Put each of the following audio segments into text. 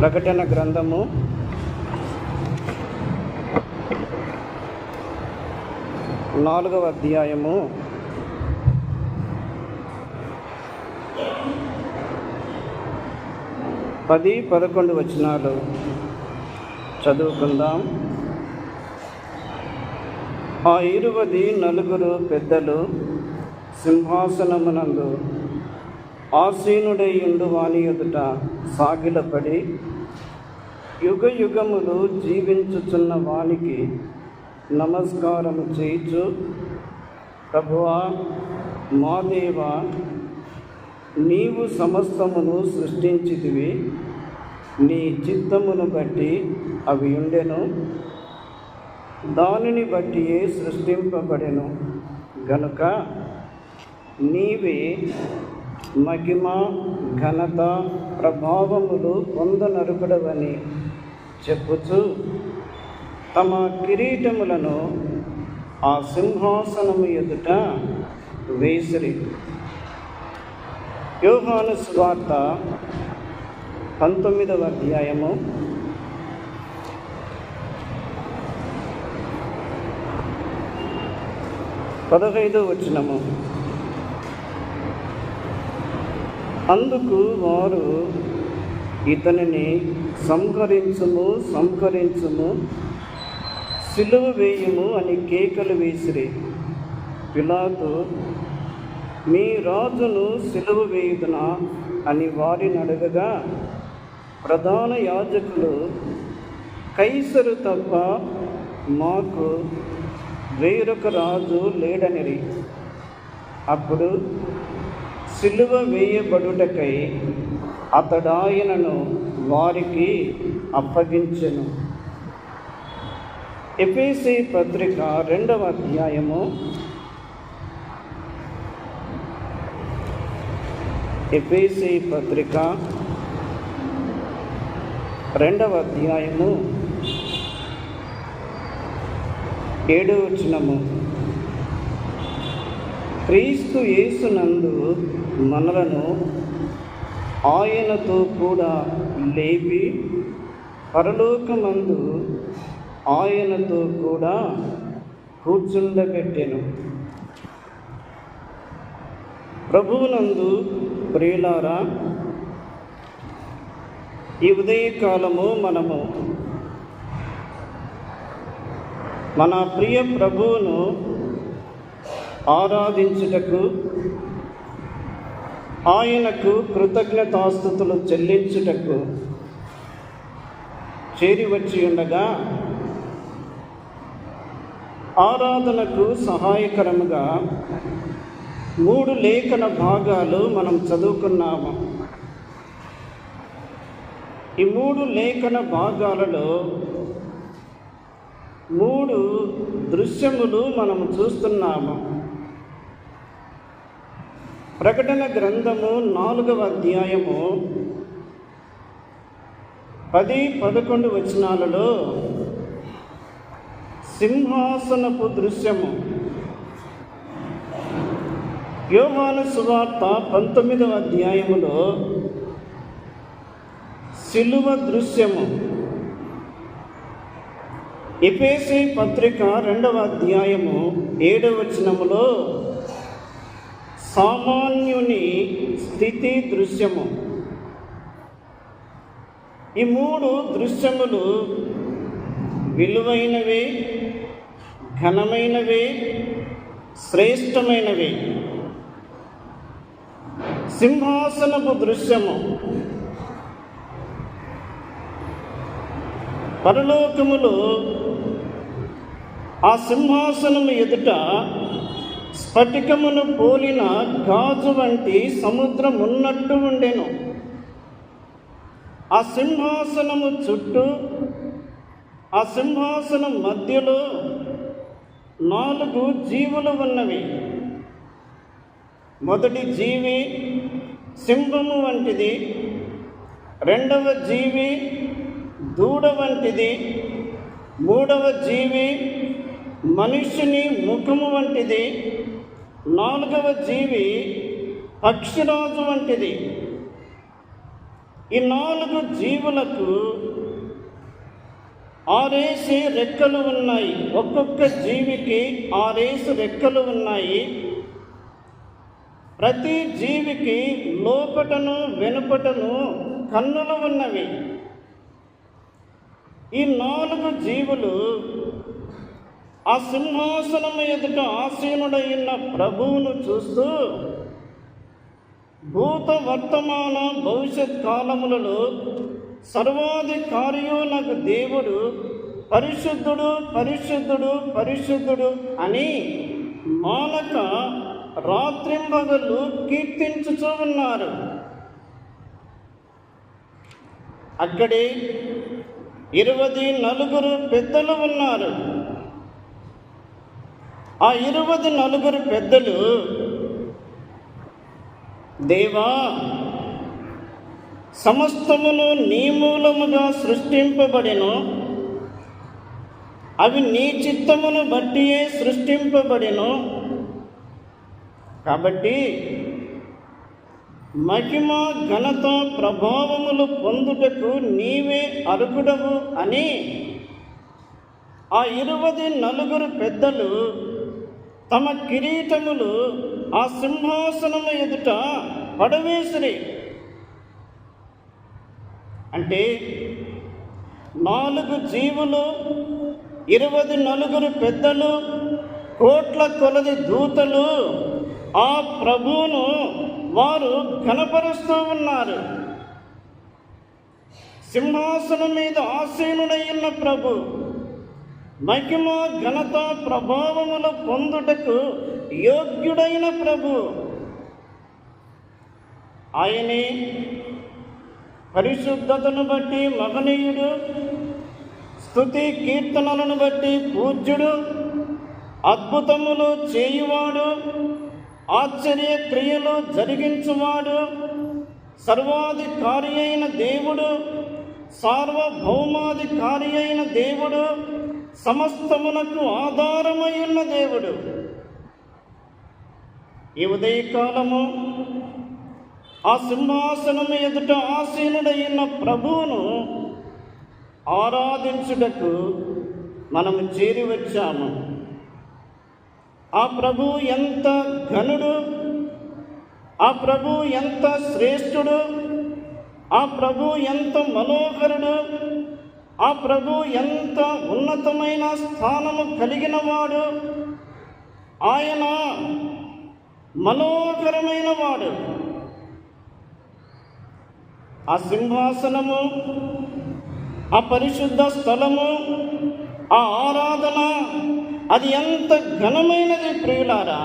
ప్రకటన గ్రంథము. నాలుగవ అధ్యాయము. పది పదకొండు వచనాలు చదువుకుందాం. ఆ ఇరువది నలుగురు పెద్దలు సింహాసనమునందు ఆసీనుడై ఉండు వాణి ఎదుట సాగిలపడి యుగ యుగములు జీవించుచున్న వానికి నమస్కారం చేయుచు ప్రభువా మా దేవ నీవు సమస్తమును సృష్టించితివి నీ చిత్తమును బట్టి అవి ఉండెను దానిని బట్టి సృష్టింపబడెను. గనుక నీవే మహిమ ఘనత ప్రభావములు పొందనరుకుడవని చెప్పుచూ తమ కిరీటములను ఆ సింహాసనము ఎదుట వేసిరి. యోహాను స్వార్త పంతొమ్మిదవ అధ్యాయము. పదహైదో వచనము. అందుకు వారు ఇతనిని సంహరించుము సంహరించుము సిలువ వేయము అని కేకలు వేసిరి. పిలాతు మీ రాజును సిలువ వేయుదునా? అని వారిని అడగగా ప్రధాన యాజకులు కైసరు తప్ప మాకు వేరొక రాజు లేడనిరి. అప్పుడు సిలువ వేయబడుటకై అతడాయనను వారికి అప్పగించెను. ఎపిసి పత్రిక రెండవ అధ్యాయము. ఎపిసి పత్రిక రెండవ అధ్యాయము. ఏడు వచనము. క్రీస్తు యేసునందు మనలను ఆయనతో కూడా లేపి పరలోకమందు ఆయనతో కూడా కూర్చుండబెట్టెను. ప్రభువునందు ప్రియులారా ఈ ఉదయకాలము మనము మన ప్రియ ప్రభువును ఆరాధించుటకు ఆయనకు కృతజ్ఞతాస్థుతులు చెల్లించుటకు చేరి వచ్చి ఉండగా ఆరాధనకు సహాయకరముగా మూడు లేఖన భాగాలు మనం చదువుకున్నాము. ఈ మూడు లేఖన భాగాలలో మూడు దృశ్యములు మనం చూస్తున్నాము. ప్రకటన గ్రంథము నాలుగవ అధ్యాయము పది పదకొండు వచనాలలో సింహాసనపు దృశ్యము. యోహాను సువార్త పంతొమ్మిదవ అధ్యాయములో సిలువ దృశ్యము. ఎపేసి పత్రిక రెండవ అధ్యాయము ఏడవ వచనములో సామాన్యుని స్థితి దృశ్యము. ఈ మూడు దృశ్యములు విలువైనవే ఘనమైనవే శ్రేష్టమైనవే. సింహాసనపు దృశ్యము. పరలోకములో ఆ సింహాసనము ఎదుట స్ఫటికమును పోలిన గాజు వంటి సముద్రం ఉన్నట్టు ఉండెను. ఆ సింహాసనము చుట్టూ ఆ సింహాసనం మధ్యలో నాలుగు జీవులు ఉన్నవి. మొదటి జీవి సింహము వంటిది రెండవ జీవి దూడ వంటిది మూడవ జీవి మనిషిని ముఖము వంటిది నాలుగవ జీవి పక్షిరాజు వంటిది. ఈ నాలుగు జీవులకు ఆరేసి రెక్కలు ఉన్నాయి. ఒక్కొక్క జీవికి ఆరేసి రెక్కలు ఉన్నాయి. ప్రతి జీవికి లోపటను వెనుపటను కన్నులు ఉన్నవి. ఈ నాలుగు జీవులు ఆ సింహాసనం ఎదుట ఆసీనుడైన ప్రభువును చూస్తూ భూత వర్తమాన భవిష్యత్ కాలములలో సర్వాధికారియు నాకు దేవుడు పరిశుద్ధుడు పరిశుద్ధుడు పరిశుద్ధుడు అని మానక రాత్రింబగలు కీర్తించుచూ ఉన్నారు. అక్కడే ఇరవది నలుగురు పెద్దలు ఉన్నారు. ఆ ఇరవై నలుగురు పెద్దలు దేవా సమస్తమును నీ మూలముగా సృష్టింపబడెను. అవి నీ చిత్తమును బట్టియే సృష్టింపబడెను. కాబట్టి మహిమ ఘనత ప్రభావములు పొందుటకు నీవే అర్హుడవు అని ఆ ఇరువది నలుగురు పెద్దలు తమ కిరీటములు ఆ సింహాసనము ఎదుట పడవేసిరి. అంటే నాలుగు జీవులు ఇరవది నలుగురు పెద్దలు కోట్ల కొలది దూతలు ఆ ప్రభువును వారు కనపరుస్తూ ఉన్నారు. సింహాసనం మీద ఆసీనుడైన ప్రభు మహిమ ఘనత ప్రభావములు పొందుటకు యోగ్యుడైన ప్రభు. ఆయనే పరిశుద్ధతను బట్టి మహనీయుడు స్థుతి కీర్తనలను బట్టి పూజ్యుడు అద్భుతములు చేయువాడు ఆశ్చర్య క్రియలు జరిగించువాడు సర్వాధికారి అయిన దేవుడు సార్వభౌమాధికారి అయిన దేవుడు సమస్తమునకు ఆధారమై ఉన్న దేవుడు. ఈ ఉదయకాలము ఆ సింహాసనము ఎదుట ఆసీనుడైన ప్రభువును ఆరాధించుటకు మనము చేరి వచ్చాము. ఆ ప్రభు ఎంత ఘనుడు ఆ ప్రభు ఎంత శ్రేష్ఠుడు ఆ ప్రభు ఎంత మనోహరుడు ఆ ప్రభు ఎంత ఉన్నతమైన స్థానము కలిగిన వాడు ఆయన మనోహరమైన వాడు. ఆ సింహాసనము ఆ పరిశుద్ధ స్థలము ఆ ఆరాధన అది ఎంత ఘనమైనది ప్రియులారా!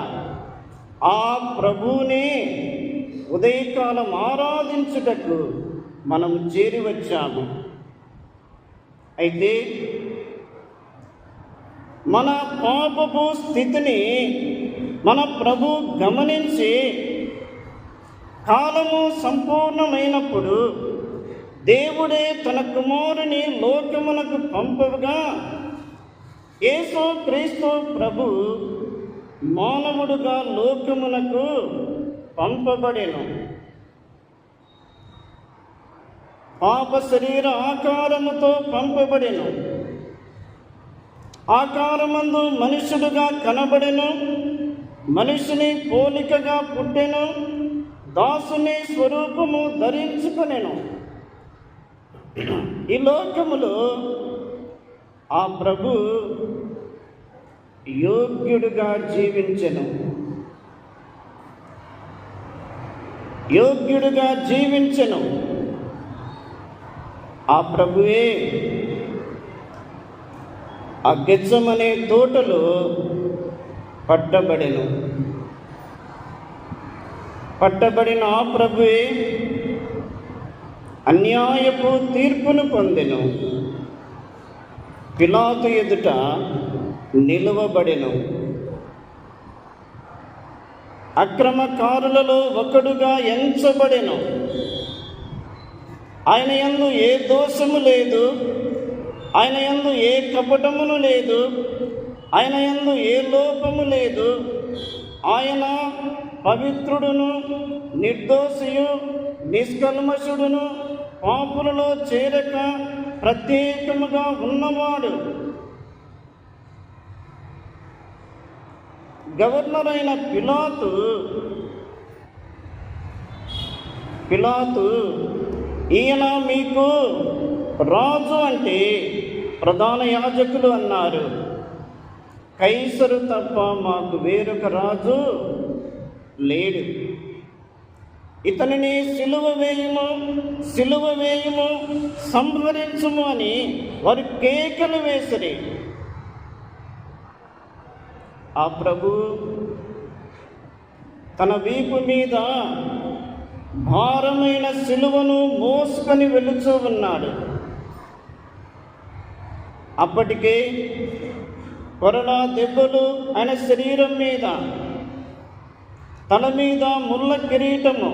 ఆ ప్రభువుని ఉదయకాలం ఆరాధించుటకు మనం చేరి వచ్చాము. అయితే మన పాపపు స్థితిని మన ప్రభు గమనించి కాలము సంపూర్ణమైనప్పుడు దేవుడే తన కుమారుని లోకమునకు పంపగా యేసు క్రీస్తు ప్రభు మానవుడుగా లోకమునకు పంపబడెను. పాప శరీర ఆకారముతో పంపబడెను. ఆకారమందు మనుషుడుగా కనబడెను మనిషిని పోలికగా పుట్టెను దాసుని స్వరూపము ధరించుకొనెను. ఈ లోకములో ఆ ప్రభు యోగ్యుడుగా జీవించెను. యోగ్యుడుగా జీవించెను. ఆ ప్రభువే ఆ గెచ్చమనే తోటలో పట్టబడెను. పట్టబడిన ఆ ప్రభువే అన్యాయపు తీర్పును పొందెను. పిలాతు ఎదుట నిలువబడెను. అక్రమకారులలో ఒకడుగా ఎంచబడెను. ఆయన ఎందు ఏ దోషము లేదు. ఆయన ఎందు ఏ కపటమును లేదు. ఆయన ఎందు ఏ లోపము లేదు. ఆయన పవిత్రుడును నిర్దోషియు నిష్కల్మషుడును పాపులలో చేరక ప్రత్యేకముగా ఉన్నవాడు. గవర్నర్ అయిన పిలాతు పిలాతు ఈయన మీకు రాజు అంటే ప్రధాన యాజకులు అన్నారు. కైసరు తప్ప మాకు వేరొక రాజు లేడు. ఇతనిని సిలువ వేయము సిలువ వేయము సంహరించము అని వారు కేకలు వేసిరి. ఆ ప్రభు తన వీపు మీద భారమైన సిలువను మోసుకొని వెళుతూ ఉన్నాడు. అప్పటికే కొరడా దెబ్బలు ఆయన శరీరం మీద తల మీద ముళ్ళ కిరీటము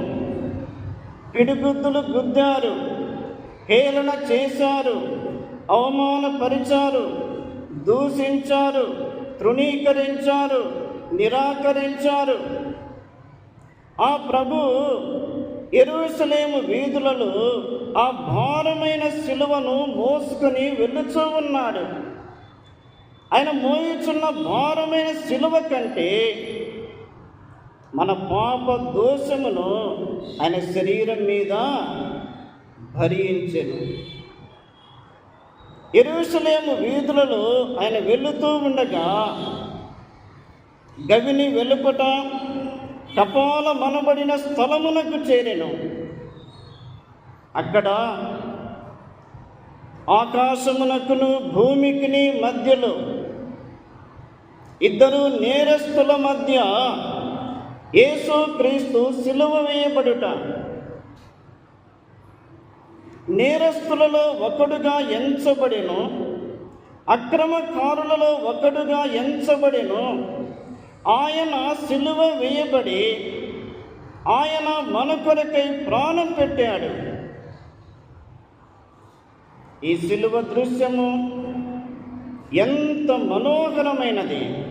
పిడిగుద్దులు గుద్దారు హేళన చేశారు అవమానపరిచారు దూషించారు తృణీకరించారు నిరాకరించారు. ఆ ప్రభు ఎరుసలేము వీధులలో ఆ భారమైన శిలువను మోసుకొని వెళ్ళుచూ ఉన్నాడు. ఆయన మోయుచున్న భారమైన శిలువ కంటే మన పాప దోషమును ఆయన శరీరం మీద భరించెను. ఎరుసలేము వీధులలో ఆయన వెళుతూ ఉండగా గవిని వెలుపట కపాల మనబడిన స్థలమునకు చేరెను. అక్కడ ఆకాశమునకును భూమికిని మధ్యలో ఇద్దరు నేరస్తుల మధ్య యేసు క్రీస్తు సిలువ వేయబడుట. నేరస్తులలో ఒకడుగా ఎంచబడెను అక్రమకారులలో ఒకడుగా ఎంచబడెను. ఆయన సిలువ వేయబడి ఆయన మన కొరకై ప్రాణం పెట్టాడు. ఈ సిలువ దృశ్యము ఎంత మనోహరమైనది.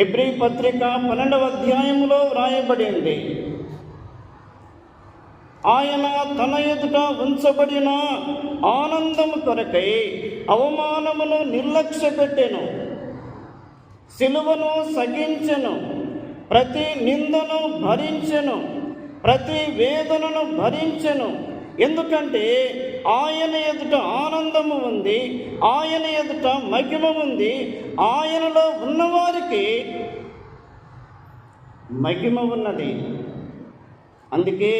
ఎబ్రి పత్రిక పన్నెండవ అధ్యాయంలో వ్రాయబడింది. ఆయన తన ఎదుట ఉంచబడిన ఆనందము కొరకై అవమానమును నిర్లక్ష్య పెట్టెను. సిలువను సగించెను ప్రతి నిందను భరించెను ప్రతి వేదనను భరించెను. ఎందుకంటే ఆయన ఎదుట ఆనందము ఉంది ఆయన ఎదుట మహిమ ఉంది. ఆయనలో ఉన్నవారికి మహిమ ఉన్నది. అందుకే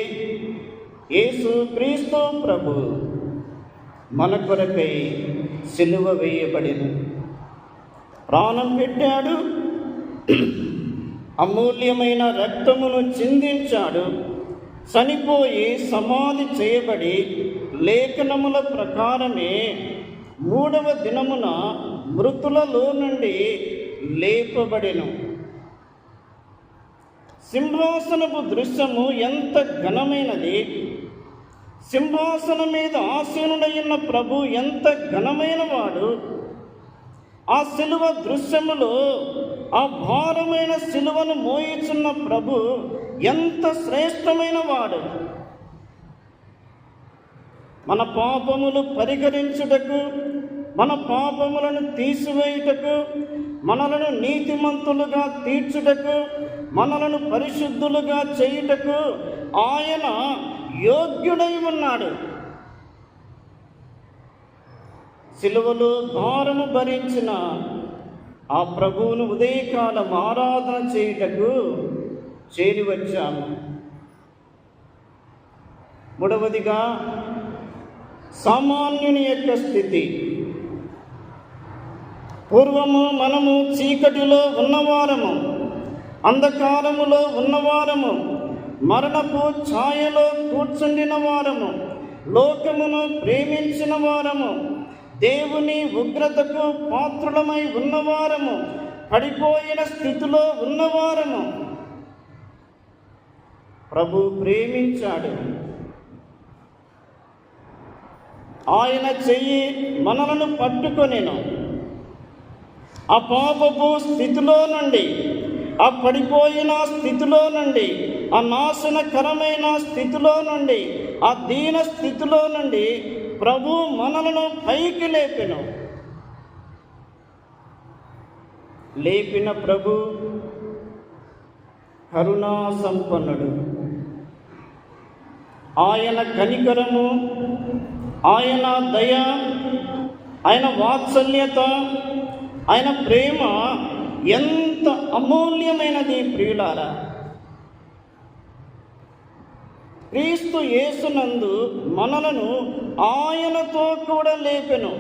యేసు క్రీస్తు ప్రభు మన కొరకై సిలువ వేయబడిన. ప్రాణం పెట్టాడు. అమూల్యమైన రక్తమును చిందించాడు. చనిపోయి సమాధి చేయబడి లేఖనముల ప్రకారమే మూడవ దినమున మృతులలో నుండి లేపబడెను. సింహాసనపు దృశ్యము ఎంత ఘనమైనది! సింహాసనం మీద ఆసీనుడైన ప్రభు ఎంత ఘనమైన వాడు ఆ సిలువ దృశ్యములో ఆ భారమైన సిలువను మోయిచున్న ప్రభు ఎంత శ్రేష్టమైన వాడు. మన పాపములు పరిగణించుటకు మన పాపములను తీసివేయుటకు మనలను నీతిమంతులుగా తీర్చుటకు మనలను పరిశుద్ధులుగా చేయుటకు ఆయన యోగ్యుడై ఉన్నాడు. సిలువలో భారము భరించిన ఆ ప్రభువును ఉదయకాలం ఆరాధన చేయుటకు చేరి వచ్చాము మూడవదిగా సామాన్యుని యొక్క స్థితి. పూర్వము మనము చీకటిలో ఉన్నవారము అంధకారములో ఉన్నవారము మరణపు ఛాయలో కూర్చుండిన వారము లోకమును ప్రేమించిన వారము దేవుని ఉగ్రతకు పాత్రులమై ఉన్నవారము పడిపోయిన స్థితిలో ఉన్నవారము. ప్రభు ప్రేమించాడు. ఆయన చెయ్యి మనలను పట్టుకొనిను. ఆ పాపపు స్థితిలో నుండి ఆ పడిపోయిన స్థితిలో నుండి ఆ నాశనకరమైన స్థితిలో నుండి ఆ దీన స్థితిలో నుండి ప్రభు మనలను పైకి లేపెను లేపిన ప్రభు కరుణా సంపన్నుడు ఆయన కనికరము ఆయన దయ ఆయన వాత్సల్యత ఆయన ప్రేమ ఎంత అమూల్యమైనది ప్రియులారా. క్రీస్తు యేసునందు మనలను ఆయనతో కూడా లేపెను.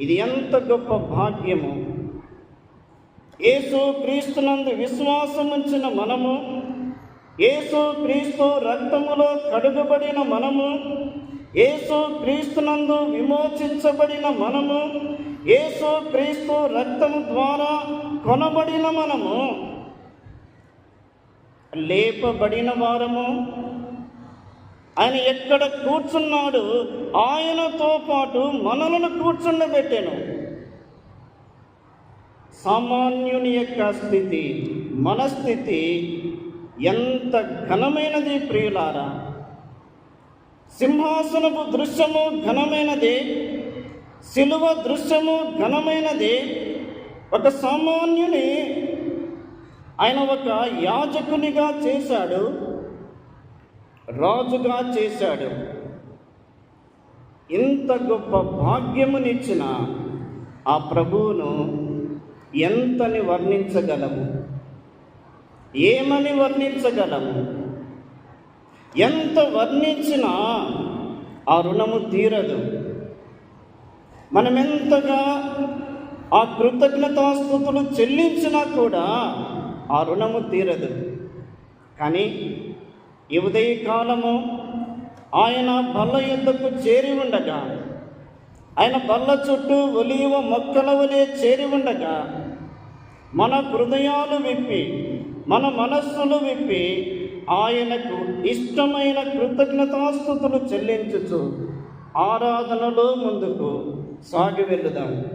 ఇది ఎంత గొప్ప భాగ్యము. యేసు క్రీస్తునందు విశ్వాసముంచిన మనము యేసు క్రీస్తు రక్తములో కడుగబడిన మనము యేసు క్రీస్తునందు విమోచించబడిన మనము యేసు క్రీస్తు రక్తము ద్వారా కొనబడిన మనము లేపబడిన వారము ఆయన ఎక్కడ కూర్చున్నాడు ఆయనతో పాటు మనలను కూర్చుండబెట్టాను. సామాన్యుని యొక్క స్థితి మన స్థితి ఎంత ఘనమైనది ప్రియులారా. సింహాసనపు దృశ్యము ఘనమైనది శిలువ దృశ్యము ఘనమైనది. ఒక సామాన్యుని ఆయన ఒక యాజకునిగా చేశాడు. రాజుగా చేశాడు. ఇంత గొప్ప భాగ్యమునిచ్చిన ఆ ప్రభువును ఎంతని వర్ణించగలము? ఏమని వర్ణించగలము? ఎంత వర్ణించినా ఆ రుణము తీరదు. మనమెంతగా ఆ కృతజ్ఞతాస్థుతులు చెల్లించినా కూడా ఆ రుణము తీరదు. కానీ ఈ ఉదయకాలము ఆయన బల్ల యుద్ధకు చేరి ఉండగా? ఆయన బల్ల చుట్టూ ఒలివ మొక్కల వలె చేరి ఉండగా? మన హృదయాలు విప్పి మన మనస్సులు విప్పి ఆయనకు ఇష్టమైన కృతజ్ఞతాస్థుతులు చెల్లించుచు ఆరాధనలో ముందుకు సాగి వెళ్ళుదాం.